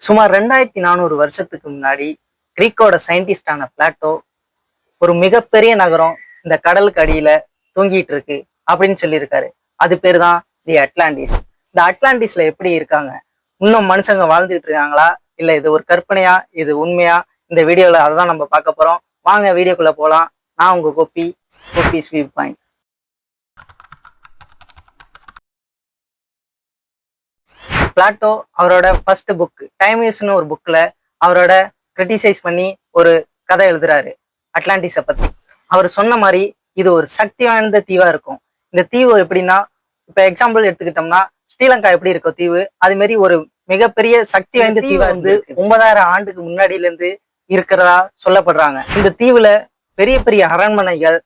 சுமார் ரெண்டாயிரத்தி நானூறு வருஷத்துக்கு முன்னாடி கிரீக்கோட சயின்டிஸ்டான பிளாட்டோ ஒரு மிகப்பெரிய நகரம் இந்த கடலுக்கு அடியில தூங்கிட்டு இருக்கு அப்படின்னு சொல்லியிருக்காரு. அது பேர் தான் தி அட்லாண்டிஸ். இந்த அட்லாண்டிஸ்ல எப்படி இருக்காங்க? இன்னும் மனுஷங்க வாழ்ந்துட்டு இருக்காங்களா? இல்ல இது ஒரு கற்பனையா? இது உண்மையா? இந்த வீடியோல அதுதான் நம்ம பார்க்க போறோம். வாங்க வீடியோக்குள்ள போகலாம் நான் உங்க copy copy sweep point. Plato அவரோட ஃபர்ஸ்ட் புக் டைம் யூஸ்னு ஒரு புக்ல அவரோட கிரிட்டிசைஸ் பண்ணி ஒரு கதை எழுதுறாரு அட்லாண்டிஸை பத்தி. அவர் சொன்ன மாதிரி இது ஒரு சக்தி வாய்ந்த தீவா இருக்கும். இந்த தீவு எப்படின்னா இப்ப எக்ஸாம்பிள் எடுத்துக்கிட்டோம்னா ஸ்ரீலங்கா எப்படி இருக்கும் தீவு அது மாதிரி ஒரு மிகப்பெரிய சக்தி வாய்ந்த தீவா வந்து ஒன்பதாயிரம் ஆண்டுக்கு முன்னாடில இருந்து இருக்கிறதா சொல்லப்படுறாங்க. இந்த தீவுல பெரிய பெரிய அரண்மனைகள்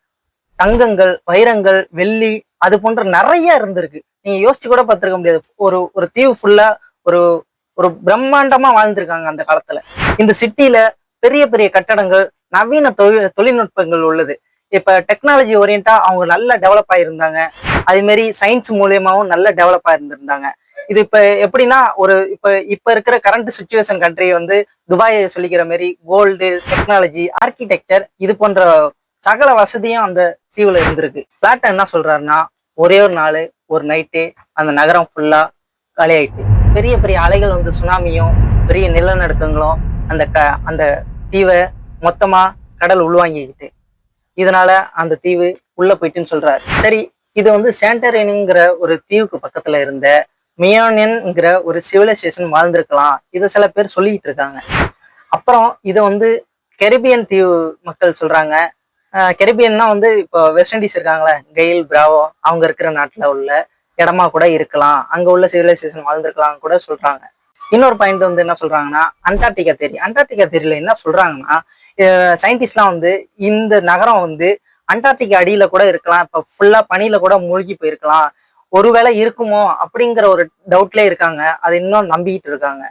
தங்கங்கள் வைரங்கள் வெள்ளி அது போன்ற நிறைய இருந்திருக்கு. நீங்க யோசிச்சு கூட பார்த்துருக்க முடியாது. ஒரு ஒரு தீவு ஃபுல்லா ஒரு ஒரு பிரம்மாண்டமா வாழ்ந்திருக்காங்க அந்த காலத்துல. இந்த சிட்டியில பெரிய பெரிய கட்டடங்கள் நவீன தொழில் தொழில்நுட்பங்கள் உள்ளது. இப்ப டெக்னாலஜி ஓரியண்டா அவங்க நல்லா டெவலப் ஆயிருந்தாங்க. அதே மாதிரி சயின்ஸ் மூலியமாவும் நல்ல டெவலப் ஆயிருந்திருந்தாங்க. இது இப்ப எப்படின்னா ஒரு இப்ப இப்ப இருக்கிற கரண்ட் சுச்சுவேஷன் கண்ட்ரி வந்து துபாயை சொல்லிக்கிற மாதிரி கோல்டு டெக்னாலஜி ஆர்கிடெக்சர் இது போன்ற சகல வசதியும் அந்த தீவுல இருந்திருக்கு. பிளாட்டன் என்ன சொல்றாருன்னா ஒரே ஒரு நாள் ஒரு நைட்டு அந்த நகரம் ஃபுல்லாக காலியாயிட்டு. பெரிய பெரிய அலைகள் வந்து சுனாமியும் பெரிய நிலநடுக்கங்களும் அந்த க அந்த தீவை மொத்தமாக கடல் உள்வாங்கிக்கிட்டு. இதனால அந்த தீவு உள்ள போயிட்டுன்னு சொல்றாரு. சரி இது வந்து சாண்டரினுங்கிற ஒரு தீவுக்கு பக்கத்துல இருந்த மியோனியன்ங்கிற ஒரு சிவிலைசேஷன் வாழ்ந்திருக்கலாம். இதை சில பேர் சொல்லிக்கிட்டு இருக்காங்க. அப்புறம் இதை வந்து கெரிபியன் தீவு மக்கள் சொல்றாங்க. கெரிபியன்னா வந்து இப்போ வெஸ்ட் இண்டீஸ் இருக்காங்களே கெயில் பிராவோ அவங்க இருக்கிற நாட்டில் உள்ள இடமா கூட இருக்கலாம். அங்கே உள்ள சிவிலைசேஷன் வாழ்ந்துருக்கலாம் கூட சொல்றாங்க. இன்னொரு பாயிண்ட் வந்து என்ன சொல்றாங்கன்னா அண்டார்டிகா தேரி அண்டார்டிகா தேரியில என்ன சொல்றாங்கன்னா சயின்டிஸ்ட்லாம் வந்து இந்த நகரம் வந்து அண்டார்டிகா அடியில கூட இருக்கலாம். இப்போ ஃபுல்லா பனியில கூட மூழ்கி போயிருக்கலாம். ஒருவேளை இருக்குமோ அப்படிங்கிற ஒரு டவுட்லேயே இருக்காங்க. அதை இன்னும் நம்பிக்கிட்டு இருக்காங்க.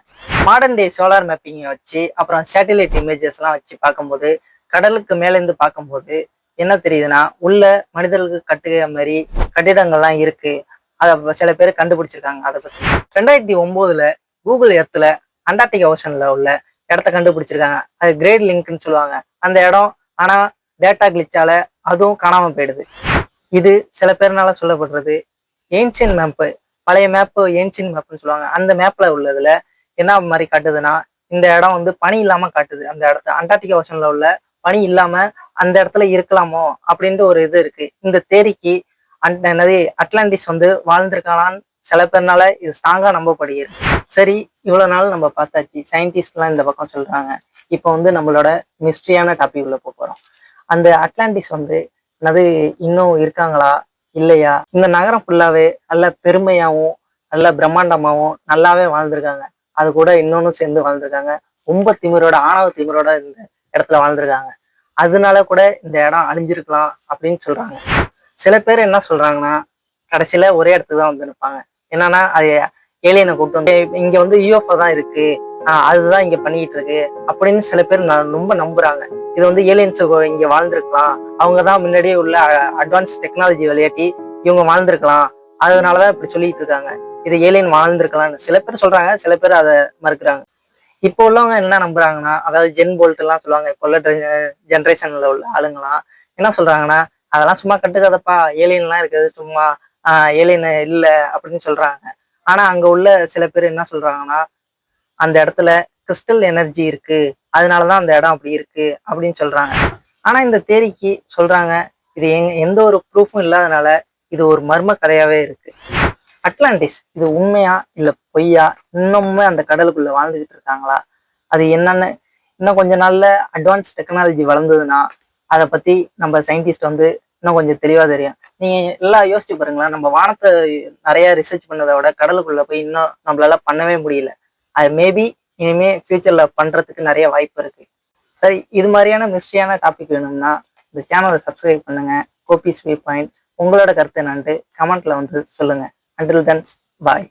மாடர்ன் டே சோலார் மேப்பிங்கை வச்சு அப்புறம் சேட்டலைட் இமேஜஸ்லாம் வச்சு பார்க்கும்போது கடலுக்கு மேலேருந்து பார்க்கும்போது என்ன தெரியுதுன்னா உள்ள மனிதர்களுக்கு கட்டுகிற மாதிரி கட்டிடங்கள்லாம் இருக்கு. அதை சில பேர் கண்டுபிடிச்சிருக்காங்க அதை பத்தி. ரெண்டாயிரத்தி ஒன்பதுல கூகுள் எர்த்தில் அண்டார்டிகா ஓஷன்ல உள்ள இடத்த கண்டுபிடிச்சிருக்காங்க. அது கிரேட் லிங்க்னு சொல்லுவாங்க. அந்த இடம் ஆனா டேட்டா கிளிச்சால அதுவும் காணாம போயிடுது. இது சில பேர்னால சொல்லப்படுறது ஏன்சியன் மேப்பு பழைய மேப்பு ஏன்சியன் மேப்புன்னு சொல்லுவாங்க. அந்த மேப்ல உள்ளதுல என்ன மாதிரி காட்டுதுன்னா இந்த இடம் வந்து பனி இல்லாம காட்டுது அந்த இடத்த. அண்டார்டிகா ஓஷன்ல உள்ள பனி இல்லாம அந்த இடத்துல இருக்கலாமோ அப்படின்ட்டு ஒரு இது இருக்கு. இந்த தேரிக்கு அந்த என்னது அட்லாண்டிஸ் வந்து வாழ்ந்திருக்கானான்னு சில பேர்னால இது ஸ்ட்ராங்கா நம்பப்படுகிறது. சரி இவ்வளவு நாள் நம்ம பார்த்தாச்சு. சயின்டிஸ்ட்லாம் இந்த பக்கம் சொல்றாங்க. இப்போ வந்து நம்மளோட மிஸ்ட்ரியான டாபிக் உள்ள போக போறோம். அந்த அட்லாண்டிஸ் வந்து என்னது இன்னும் இருக்காங்களா? இல்லையா? இந்த நகரம் ஃபுல்லாவே நல்ல பெருமையாவும் நல்ல பிரம்மாண்டமாவும் நல்லாவே வாழ்ந்திருக்காங்க. அது கூட இன்னொன்னும் சேர்ந்து வாழ்ந்திருக்காங்க. ரொம்ப திமிரோட ஆணவ திமிரோட இந்த இடத்துல வாழ்ந்திருக்காங்க. அதனால கூட இந்த இடம் அழிஞ்சிருக்கலாம் அப்படின்னு சொல்றாங்க. சில பேர் என்ன சொல்றாங்கன்னா கடைசியில ஒரே இடத்துக்கு தான் வந்து நிற்பாங்க என்னன்னா அது ஏலியனை கூப்பிட்டு வந்து இங்க வந்து யூஎஃப்ஓ தான் இருக்கு. ஆஹ் அதுதான் இங்க பண்ணிட்டு இருக்கு. அப்படின்னு சில பேர் நான் ரொம்ப நம்புறாங்க. இது வந்து ஏலியன்ஸ் இங்க வாழ்ந்திருக்கலாம். அவங்க தான் முன்னாடியே உள்ள அட்வான்ஸ் டெக்னாலஜி விளையாட்டி இவங்க வாழ்ந்திருக்கலாம். அதனாலதான் இப்படி சொல்லிட்டு இருக்காங்க. இது ஏலியன் வாழ்ந்திருக்கலாம்னு. சில பேர் சொல்றாங்க சில பேர் அதை மறுக்கிறாங்க. இப்போ உள்ளவங்க என்ன நம்புறாங்கன்னா அதாவது ஜென் போல்ட் எல்லாம் சொல்லுவாங்க இப்போ உள்ள ஜென்ரேஷன்ல உள்ள ஆளுங்களாம் என்ன சொல்றாங்கன்னா அதெல்லாம் சும்மா கட்டுக்காதப்பா ஏலியன்லாம் இருக்குது சும்மா ஆஹ் ஏலியன் இல்ல அப்படின்னு சொல்றாங்க. ஆனா அங்க உள்ள சில பேர் என்ன சொல்றாங்கன்னா அந்த இடத்துல கிறிஸ்டல் எனர்ஜி இருக்கு அதனாலதான் அந்த இடம் அப்படி இருக்கு அப்படின்னு சொல்றாங்க. ஆனா இந்த தேரிக்கு சொல்றாங்க இது எங்க எந்த ஒரு ப்ரூஃபும் இல்லாதனால இது ஒரு மர்ம கதையாவே இருக்கு. அட்லாண்டிஸ் இது உண்மையா இல்லை பொய்யா? இன்னமுமே அந்த கடலுக்குள்ள வாழ்ந்துகிட்டு இருக்காங்களா? அது என்னன்னு இன்னும் கொஞ்ச நாள்ல அட்வான்ஸ் டெக்னாலஜி வளர்ந்ததுன்னா அதை பத்தி நம்ம சயின்டிஸ்ட் வந்து இன்னும் கொஞ்சம் தெளிவா தெரியும். நீங்க எல்லாம் யோசிச்சு பாருங்களேன் நம்ம வானத்தை நிறைய ரிசர்ச் பண்ணதை விட கடலுக்குள்ள போய் இன்னும் நம்மளால பண்ணவே முடியல. அது மேபி இனிமே ஃபியூச்சர்ல பண்றதுக்கு நிறைய வாய்ப்பு இருக்கு. சரி இது மாதிரியான மிஸ்ட்ரியான டாபிக் வேணும்னா இந்த சேனலை சப்ஸ்கிரைப் பண்ணுங்க. கோபி ஸ்வீ பாயிண்ட் உங்களோட கருத்து என்னன்ட்டு கமெண்ட்ல வந்து சொல்லுங்க. அண்டில் தென் பாய்